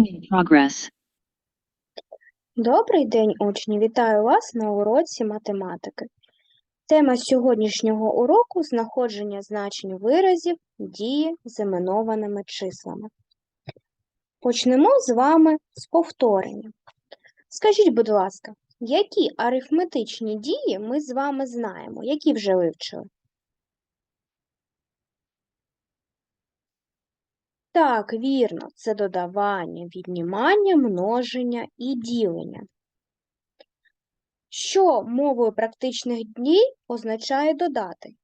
Recording in progress. Добрий день, учні! Вітаю вас на уроці математики. Тема сьогоднішнього уроку знаходження значень виразів дії з іменованими числами. Почнемо з вами з повторення. Скажіть, будь ласка, які арифметичні дії ми з вами знаємо, які вже вивчили? Так, вірно, це додавання, віднімання, множення і ділення. Що мовою практичних дій означає додати?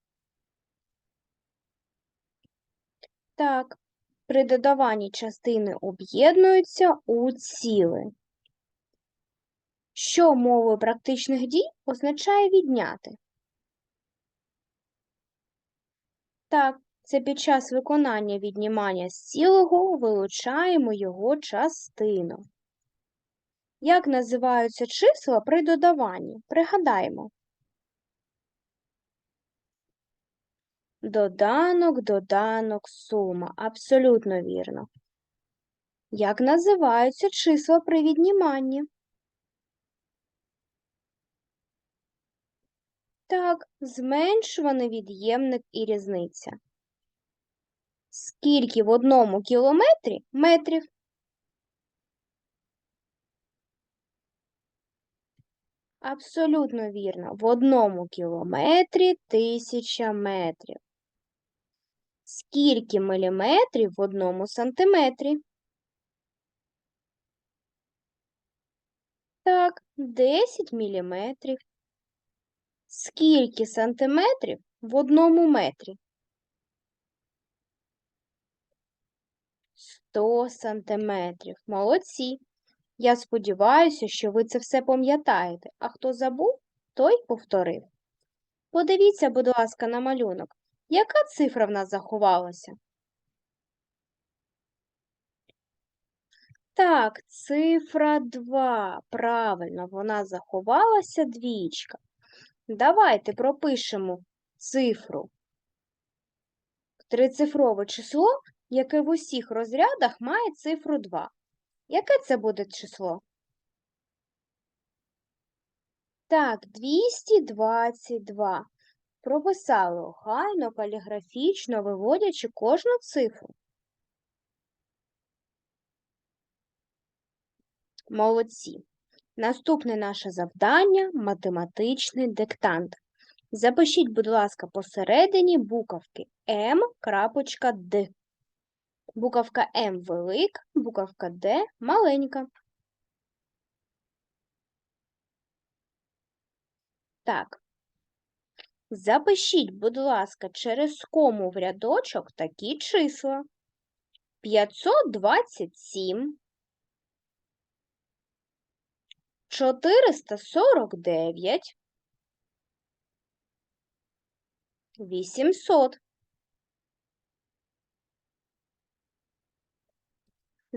Так, при додаванні частини об'єднуються у ціле. Що мовою практичних дій означає відняти? Так, це під час виконання віднімання з цілого вилучаємо його частину. Як називаються числа при додаванні? Пригадаємо. Доданок, доданок, сума. Абсолютно вірно. Як називаються числа при відніманні? Так, зменшуваний від'ємник і різниця. Скільки в одному кілометрі метрів? Абсолютно вірно. В одному кілометрі тисяча метрів. Скільки міліметрів в одному сантиметрі? Так, 10 міліметрів. Скільки сантиметрів в одному метрі? 100 сантиметрів. Молодці. Я сподіваюся, що ви це все пам'ятаєте, а хто забув, той повторив. Подивіться, будь ласка, на малюнок. Яка цифра в нас заховалася? Так, цифра 2. Правильно, вона заховалася двічка. Давайте пропишемо цифру. Трицифрове число, яке в усіх розрядах має цифру 2. Яке це буде число? Так, 222. Прописали охайно, каліграфічно, виводячи кожну цифру. Молодці. Наступне наше завдання математичний диктант. Запишіть, будь ласка, посередині буковки М, крапочка Д. Буковка М велика, буковка Д маленька. Так. Запишіть, будь ласка, через кому в рядочок такі числа. 527, 449, 800.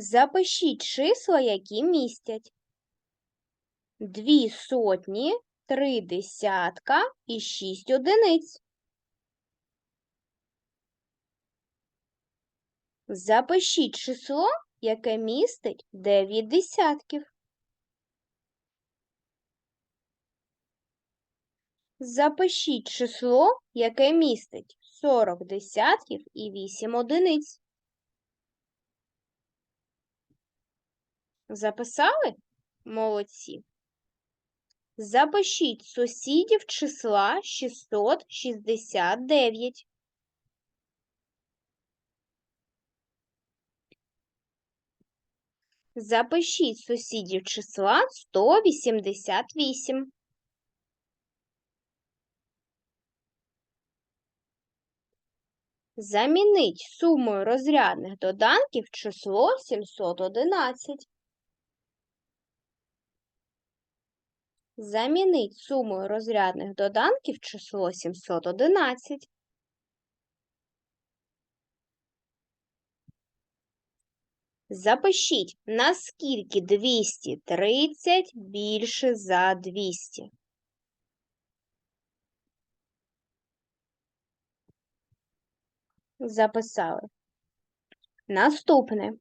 Запишіть числа, які містять дві сотні, три десятка і шість одиниць. Запишіть число, яке містить 9 десятків. Запишіть число, яке містить 40 десятків і 8 одиниць. Записали? Молодці. Запишіть сусідів числа 669. Запишіть сусідів числа 188. Замініть сумою розрядних доданків число 711. Замініть сумою розрядних доданків число 711. Запишіть, наскільки 230 більше за 200. Записали. Наступне.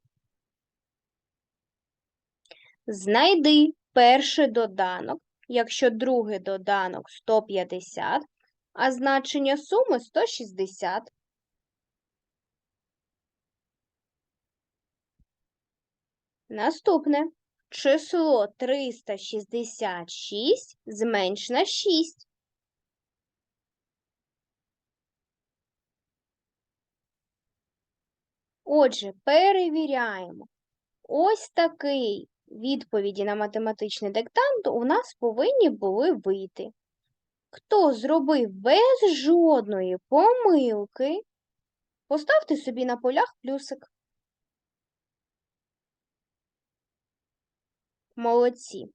Знайди перший доданок, якщо другий доданок 150, а значення суми 160. Наступне. Число 366 зменш на 6. Отже, перевіряємо. Ось такий відповіді на математичний диктант у нас повинні були вийти. Хто зробив без жодної помилки, поставте собі на полях плюсик. Молодці.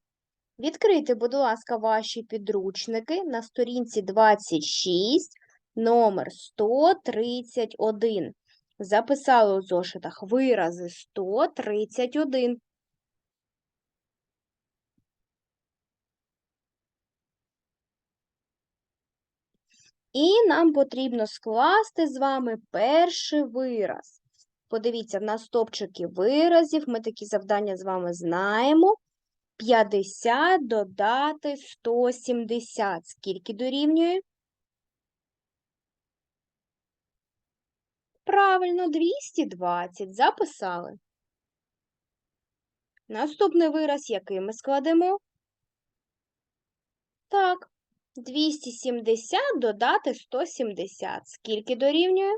Відкрийте, будь ласка, ваші підручники на сторінці 26, номер 131. Записали у зошитах вирази 131. І нам потрібно скласти з вами перший вираз. Подивіться, на стопчики виразів ми такі завдання з вами знаємо. 50 додати 170. Скільки дорівнює? Правильно, 220. Записали. Наступний вираз, який ми складемо? Так, 270 додати 170. Скільки дорівнює?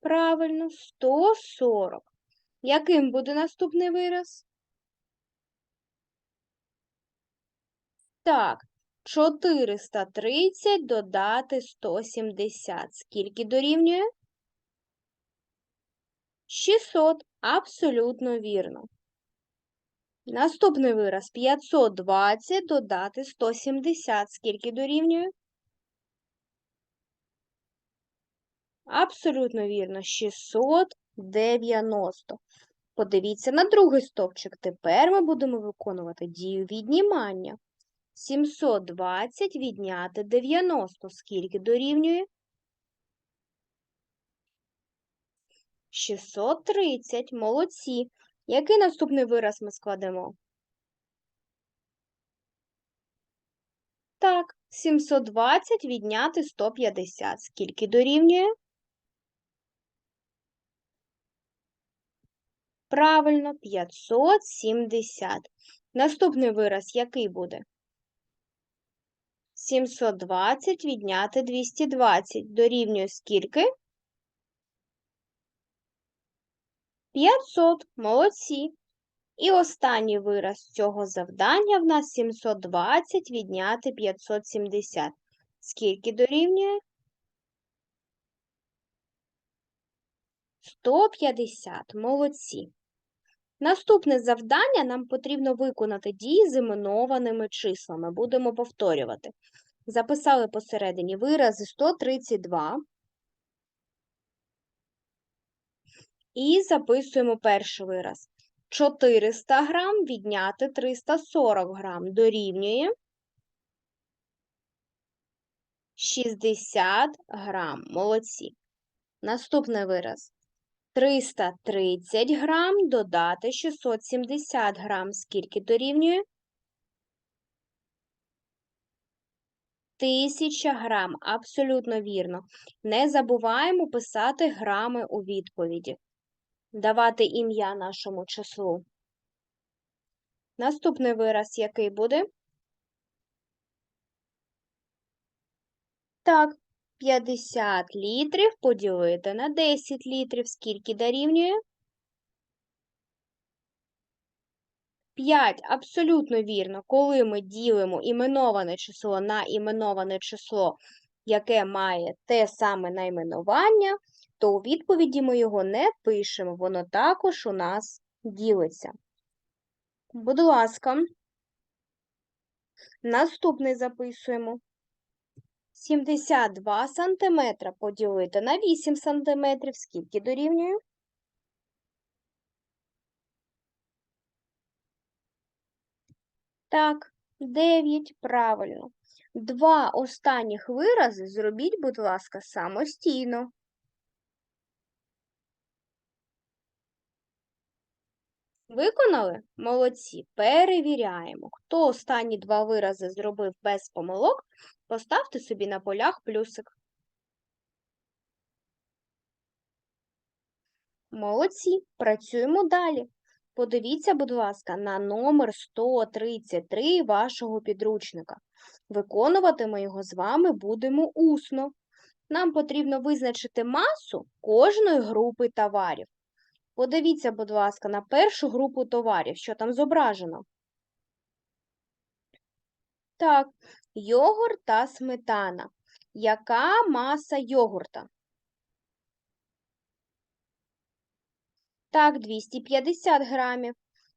Правильно, 140. Яким буде наступний вираз? Так, 430 додати 170. Скільки дорівнює? 600. Абсолютно вірно. Наступний вираз 520 додати 170. Скільки дорівнює? Абсолютно вірно. 690. Подивіться на другий стовпчик. Тепер ми будемо виконувати дію віднімання. 720 відняти 90. Скільки дорівнює? 630. Молодці. Який наступний вираз ми складемо? Так, 720 відняти 150. Скільки дорівнює? Правильно, 570. Наступний вираз який буде? 720 відняти 220. Дорівнює скільки? 500. Молодці. І останній вираз цього завдання в нас 720 відняти 570. Скільки дорівнює? 150. Молодці. Наступне завдання нам потрібно виконати дії з іменованими числами. Будемо повторювати. Записали посередині вирази 132. І записуємо перший вираз. 400 грам відняти 340 грам дорівнює 60 грам. Молодці. Наступний вираз. 330 грам додати 670 грам. Скільки дорівнює? 1000 грам. Абсолютно вірно. Не забуваємо писати грами у відповіді. Давати ім'я нашому числу. Наступний вираз який буде? Так, 50 літрів поділити на 10 літрів. Скільки дорівнює? 5. Абсолютно вірно. Коли ми ділимо іменоване число на іменоване число, яке має те саме найменування, то у відповіді ми його не пишемо. Воно також у нас ділиться. Будь ласка, наступний записуємо. 72 сантиметра поділити на 8 сантиметрів. Скільки дорівнює? Так, 9, правильно. Два останніх вирази зробіть, будь ласка, самостійно. Виконали? Молодці. Перевіряємо. Хто останні два вирази зробив без помилок, поставте собі на полях плюсик. Молодці. Працюємо далі. Подивіться, будь ласка, на номер 133 вашого підручника. Виконувати ми його з вами будемо усно. Нам потрібно визначити масу кожної групи товарів. Подивіться, будь ласка, на першу групу товарів, що там зображено. Так, йогурт та сметана. Яка маса йогурта? Так, 250 грамів.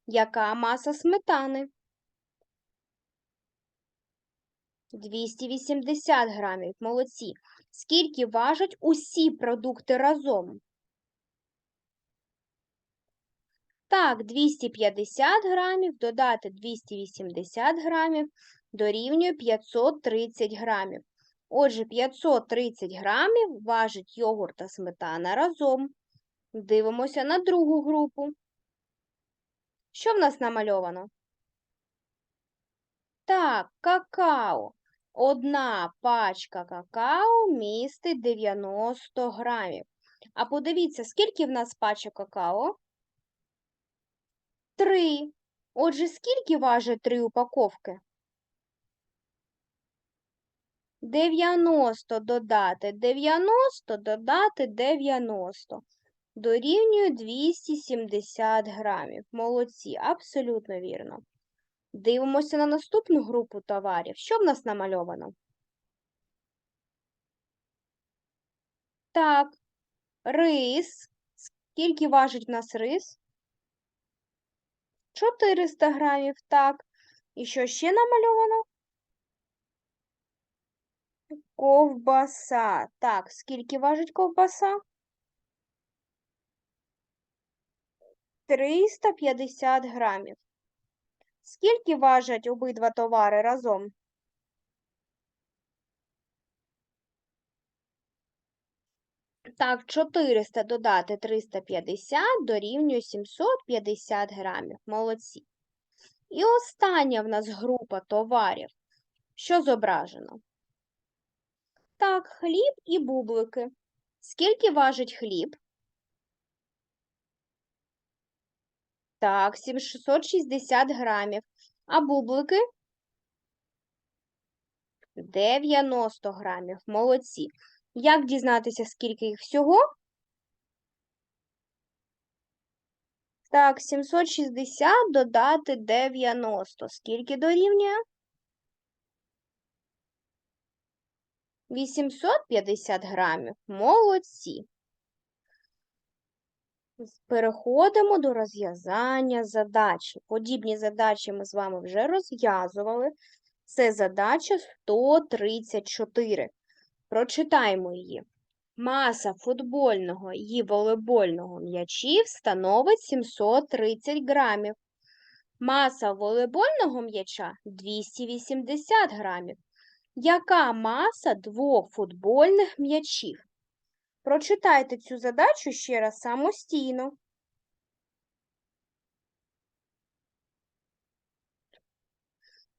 Яка маса сметани? 280 грамів. Молодці. Скільки важать усі продукти разом? Так, 250 грамів додати 280 грамів дорівнює 530 грамів. Отже, 530 грамів важить йогурт та сметана разом. Дивимося на другу групу. Що в нас намальовано? Так, какао. Одна пачка какао містить 90 грамів. А подивіться, скільки в нас пачок какао? Три. Отже, скільки важить три упаковки? 90 додати 90 додати 90. Дорівнює 270 грамів. Молодці, абсолютно вірно. Дивимося на наступну групу товарів. Що в нас намальовано? Так, рис. Скільки важить в нас рис? 400 грамів, так. І що ще намальовано? Ковбаса. Так, скільки важить ковбаса? 350 грамів. Скільки важать обидва товари разом? Так, 400 додати 350 дорівнює 750 грамів. Молодці. І остання в нас група товарів. Що зображено? Так, хліб і бублики. Скільки важить хліб? Так, 760 грамів. А бублики? 90 грамів. Молодці. Як дізнатися, скільки їх всього? Так, 760 додати 90. Скільки дорівнює? 850 грамів. Молодці. Переходимо до розв'язання задачі. Подібні задачі ми з вами вже розв'язували. Це задача 134. Прочитаємо її. Маса футбольного і волейбольного м'ячів становить 730 грамів. Маса волейбольного м'яча 280 грамів. Яка маса двох футбольних м'ячів? Прочитайте цю задачу ще раз самостійно.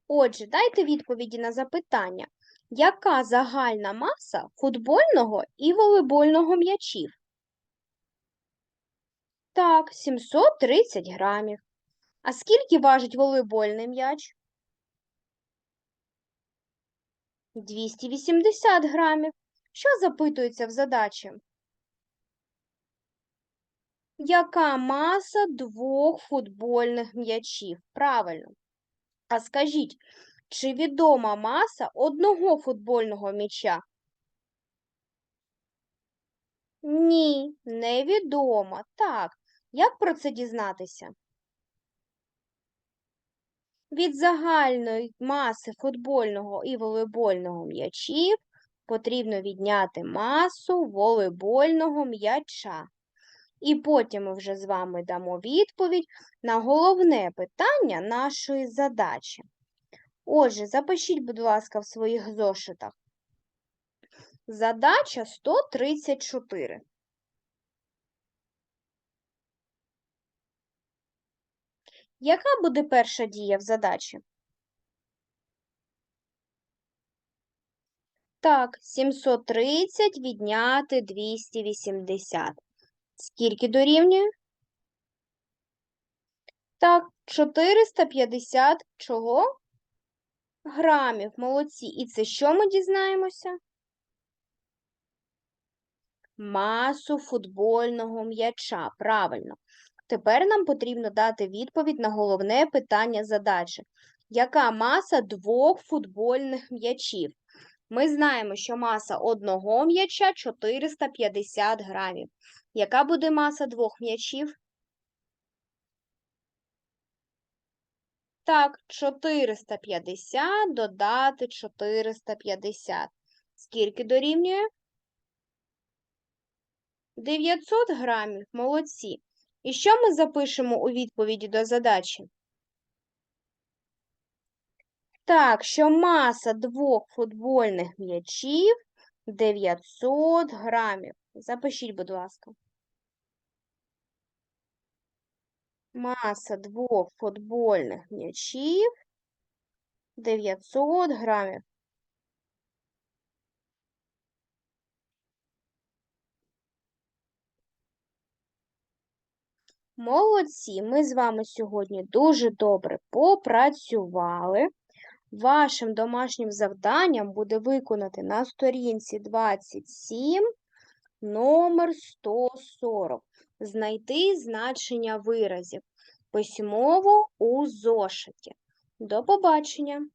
Отже, дайте відповіді на запитання. Яка загальна маса футбольного і волейбольного м'ячів? Так, 730 грамів. А скільки важить волейбольний м'яч? 280 грамів. Що запитується в задачі? Яка маса двох футбольних м'ячів? Правильно. А скажіть, чи відома маса одного футбольного м'яча? Ні, невідомо. Так. Як про це дізнатися? Від загальної маси футбольного і волейбольного м'ячів потрібно відняти масу волейбольного м'яча. І потім ми вже з вами дамо відповідь на головне питання нашої задачі. Отже, запишіть, будь ласка, в своїх зошитах. Задача 134. Яка буде перша дія в задачі? Так, 730 відняти 280. Скільки дорівнює? Так, 450 чого? Грамів. Молодці. І це що ми дізнаємося? Масу футбольного м'яча. Правильно. Тепер нам потрібно дати відповідь на головне питання задачі. Яка маса двох футбольних м'ячів? Ми знаємо, що маса одного м'яча 450 грамів. Яка буде маса двох м'ячів? Так, 450 додати 450. Скільки дорівнює? 900 грамів. Молодці. І що ми запишемо у відповіді до задачі? Так, що маса двох футбольних м'ячів 900 грамів. Запишіть, будь ласка. Маса двох футбольних м'ячів 900 грамів. Молодці, ми з вами сьогодні дуже добре попрацювали. Вашим домашнім завданням буде виконати на сторінці 27 номер 140. Знайти значення виразів письмово у зошиті. До побачення!